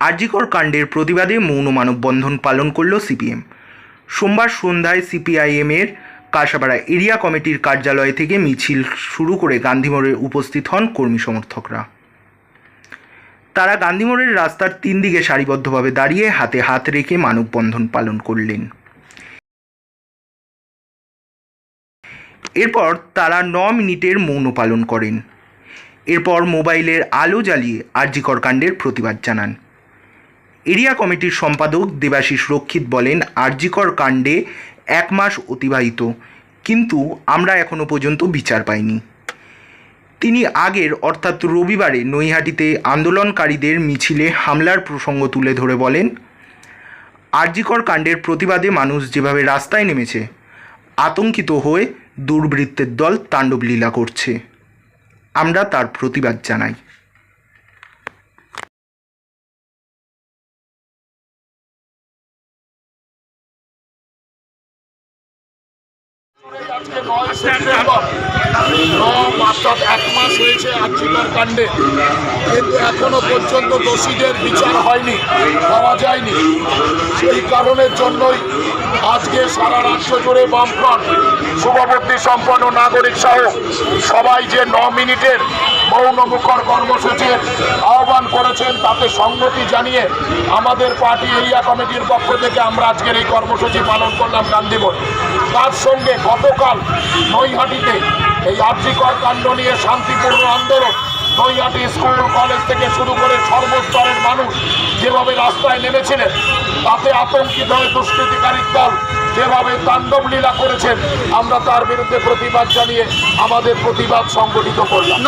আরজিকর কাণ্ডের প্রতিবাদে মৌন মানববন্ধন পালন করল সিপিএম। সোমবার সন্ধ্যায় সিপিআইএমের কাঁসাপাড়া এরিয়া কমিটির কার্যালয় থেকে মিছিল শুরু করে গান্ধীমোড়ে উপস্থিত হন কর্মী সমর্থকরা। তারা গান্ধীমোড়ের রাস্তার তিন দিকে সারিবদ্ধভাবে দাঁড়িয়ে হাতে হাত রেখে মানববন্ধন পালন করলেন। এরপর তারা ন মিনিটের মৌন পালন করেন। এরপর মোবাইলের আলো জ্বালিয়ে আরজিকর কাণ্ডের প্রতিবাদ জানান। এরিয়া কমিটির সম্পাদক দেবাশিস রক্ষিত বলেন, আরজিকর কাণ্ডে এক মাস অতিবাহিত, কিন্তু আমরা এখনও পর্যন্ত বিচার পাইনি। তিনি আগের, অর্থাৎ রবিবারে নৈহাটিতে আন্দোলনকারীদের মিছিলে হামলার প্রসঙ্গ তুলে ধরে বলেন, আরজিকর কাণ্ডের প্রতিবাদে মানুষ যেভাবে রাস্তায় নেমেছে, আতঙ্কিত হয়ে দুর্বৃত্তের দল তাণ্ডব লীলা করছে। আমরা তার প্রতিবাদ জানাই। এক মাস হয়েছে আর্জিকর কাণ্ডে কিন্তু এখনও পর্যন্ত দোষীদের বিচার হয়নি পাওয়া যায়নি সেই কারণের জন্যই আজকে সারা রাজ্য জুড়ে বামফ্রন্ট শুভবর্তী সম্পন্ন নাগরিক সহ সবাই যে ন মিনিটের মৌনমুখর কর্মসূচির আহ্বান করেছেন, তাতে সংগতি জানিয়ে আমাদের পার্টি এরিয়া কমিটির পক্ষ থেকে আমরা আজকের এই কর্মসূচি পালন করলাম গান্ধীবন তার সঙ্গে গতকাল নৈহাটিতে এই আর্যিকর কাণ্ড নিয়ে শান্তিপূর্ণ আন্দোলন নৈহাটি স্কুল কলেজ থেকে শুরু করে সর্বস্তরের মানুষ যেভাবে রাস্তায় নেমেছিলেন তাতে আতঙ্কিত হয়ে দুষ্কৃতিকারীর দল যেভাবে তাণ্ডব লীলা করেছেন আমরা তার বিরুদ্ধে প্রতিবাদ জানিয়ে আমাদের প্রতিবাদ সংগঠিত করলাম।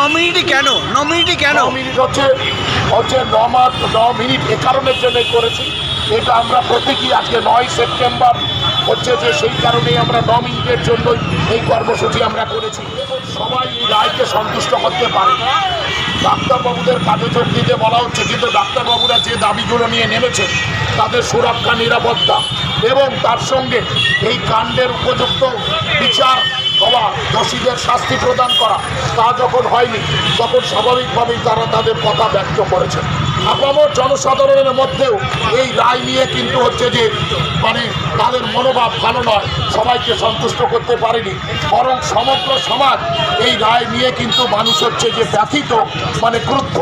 কেন? নমিনিটি কেন? মিনিট হচ্ছে হচ্ছে ন মাস ন মিনিট এ কারণের জন্য করেছি। এটা আমরা প্রতীকী আজকে নয় সেপ্টেম্বর হচ্ছে যে সেই কারণেই আমরা ন মিনিটের জন্যই এই কর্মসূচি আমরা করেছি। সবাই এই রায়কে সন্তুষ্ট করতে পারে। না। ডাক্তারবাবুদের কাজে যোগ দিতে বলা হচ্ছে, কিন্তু ডাক্তারবাবুরা যে দাবিগুলো নিয়ে নেমেছে, তাদের সুরক্ষা, নিরাপত্তা এবং তার সঙ্গে এই কাণ্ডের উপযুক্ত বিচার হওয়া, দোষীদের শাস্তি প্রদান করা, তা যখন হয়নি, তখন স্বাভাবিকভাবেই তারা তাদের কথা ব্যক্ত করেছেন। আপামর জনসাধারণের মধ্যেও এই রায় নিয়ে কিন্তু হচ্ছে যে মানে তাদের মনোভাব ভালো নয়, সবাইকে সন্তুষ্ট করতে পারেনি। বরং সমগ্র সমাজ এই রায় নিয়ে কিন্তু মানুষ হচ্ছে যে ব্যথিত মানে ক্রুদ্ধ।